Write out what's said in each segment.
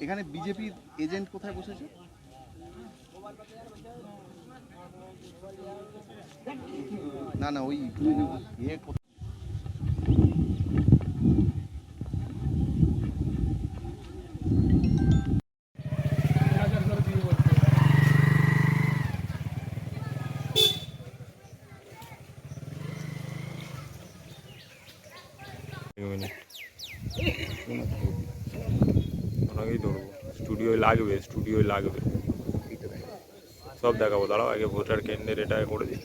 এখানে বিজেপির এজেন্ট কোথায় বসেছে? না না ওই ইয়ে কোথায়- এক ওনাকেই ধরবো। স্টুডিওয় লাগবে স্টুডিওয় লাগবে। সব দেখাবো। দাঁড়াও আগে ভোটার কেন্দ্রের এটা করে দিই।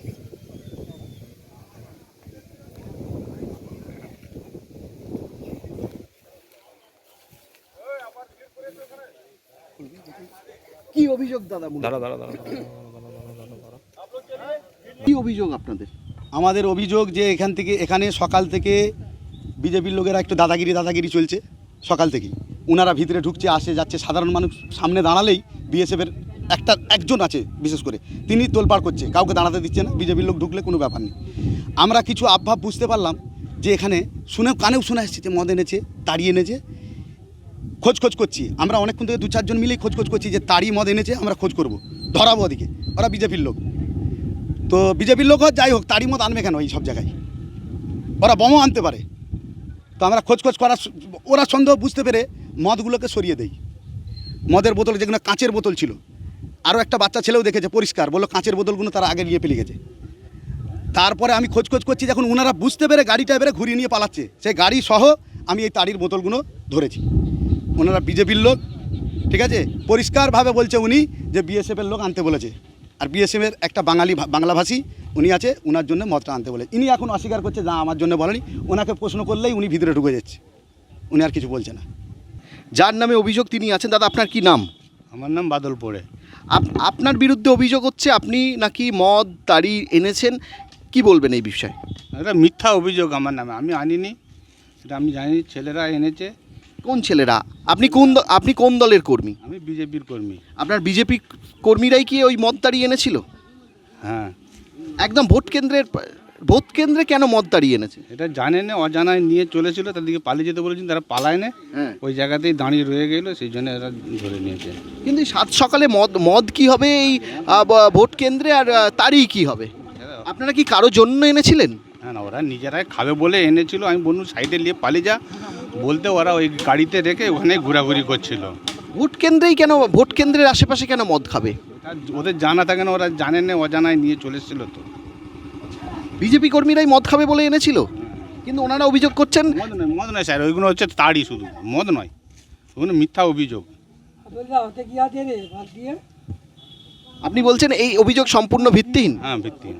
কি অভিযোগ দাদা মূলত? দাঁড়া দাঁড়া দাঁড়া দাঁড়া, দাঁড়া, দাঁড়া, দাঁড়া, দাঁড়া, দাঁড়া। কি অভিযোগ আপনাদের? আমাদের অভিযোগ যে এখান থেকে এখানে সকাল থেকে বিজেপির লোকেরা একটু দাদাগিরি দাদাগিরি চলছে সকাল থেকেই। ওনারা ভিতরে ঢুকছে, আসে, যাচ্ছে। সাধারণ মানুষ সামনে দাঁড়ালেই বিএসএফের একটা, একজন আছে বিশেষ করে। তিনি তোলপাড় করছে, কাউকে দাঁড়াতে দিচ্ছে না বিজেপির লোক ঢুকলে কোনো ব্যাপার নেই। আমরা কিছু আবভাব বুঝতে পারলাম যে এখানে শুনে, কানেও শোনা এসেছে যে মদ এনেছে তাড়িয়ে এনেছে। খোঁজ খোঁজ করছি। আমরা অনেকক্ষণ থেকে দু চারজন মিলেই খোঁজ খোঁজ করছি যে তাড়ি মদ এনেছে, আমরা খোঁজ করব। ধরাবো ওদিকে। ওরা বিজেপির লোক। তো বিজেপির লোক যাই হোক, তারই মদ আনবে কেন এই সব জায়গায়? ওরা বোমও আনতে পারে। তো আমরা খোঁজ খোঁজ করার ওরা সন্দেহ বুঝতে পেরে মদগুলোকে সরিয়ে দেই। মদের বোতল যেগুলো কাঁচের বোতল ছিল। আরও একটা বাচ্চা ছেলেও দেখেছে, পরিষ্কার। বলল, কাঁচের বোতলগুলো তারা আগে নিয়ে ফেলে গেছে। তারপরে আমি খোঁজ খোঁজ করছি, যখন ওনারা বুঝতে পেরে গাড়িটা এবারে ঘুরিয়ে নিয়ে পালাচ্ছে। সেই গাড়ি সহ আমি এই তাড়ির বোতলগুলো ধরেছি। ওনারা বিজেপির লোক, ঠিক আছে? পরিষ্কারভাবে বলছে উনি যে বিএসএফের লোক আনতে বলেছে। আর বিএসএফের একটা বাঙালি বাংলাভাষী উনি আছে ওনার জন্য মদটা আনতে বলে ইনি এখন অস্বীকার করছে, না, আমার জন্য বলেনি। ওনাকে প্রশ্ন করলেই উনি ভিতরে ঢুকে যাচ্ছে। উনি আর কিছু বলছে না। যার নামে অভিযোগ তিনি আছেন দাদা আপনার কি নাম? আমার নাম বাদল পড়ে আপ- আপনার বিরুদ্ধে অভিযোগ হচ্ছে আপনি নাকি মদ তাড়ি এনেছেন কি বলবেন এই বিষয়ে? এটা মিথ্যা অভিযোগ আমার নামে আমি আনিনি এটা আমি জানি ছেলেরা এনেছে। কোন ছেলেরা? আপনি কোন আপনি কোন দলের কর্মী? আমি বিজেপির কর্মী। আপনার বিজেপি কর্মীরাই কি ওই মদ তাড়িয়ে এনেছিল? হ্যাঁ। একদম ভোট কেন্দ্রের ভোট কেন্দ্রে কেন মদ তাড়িয়ে এনেছে? এটা জানে না অজানায় নিয়ে চলেছিল তাদেরকে পালিয়ে যেতে বলেছেন তারা পালায় না। হ্যাঁ। ওই জায়গাতেই দাঁড়িয়ে রয়ে গেলো সেই জন্য এরা ধরে নিয়েছে। কিন্তু সাত সকালে মদ মদ কি হবে এই ভোট কেন্দ্রে আর তারই কি হবে? আপনারা কি কারও জন্য এনেছিলেন? হ্যাঁ না ওরা নিজেরাই খাবে বলে এনেছিল আমি বলুন সাইডে নিয়ে পালিয়ে যা। বলতে ওরা ওই গাড়িতে রেখে ওখানে ঘোরাঘুরি করছিল। ভোট কেন্দ্রেই কেন ভোট কেন্দ্রের আশেপাশে কেন মদ খাবে? ওদের জানা থাকে না ওরা জানে না অজানায় নিয়ে চলে এসেছিল তো। বিজেপি কর্মীরাই মদ খাবে বলে এনেছিল। কিন্তু ওনারা অভিযোগ করছেন মদ নয় মদ নয় স্যার ওইগুলো হচ্ছে তারই শুধু। মদ নয় ওগুলো মিথ্যা অভিযোগ। আপনি বলছেন এই অভিযোগ সম্পূর্ণ ভিত্তিহীন। হ্যাঁ ভিত্তিহীন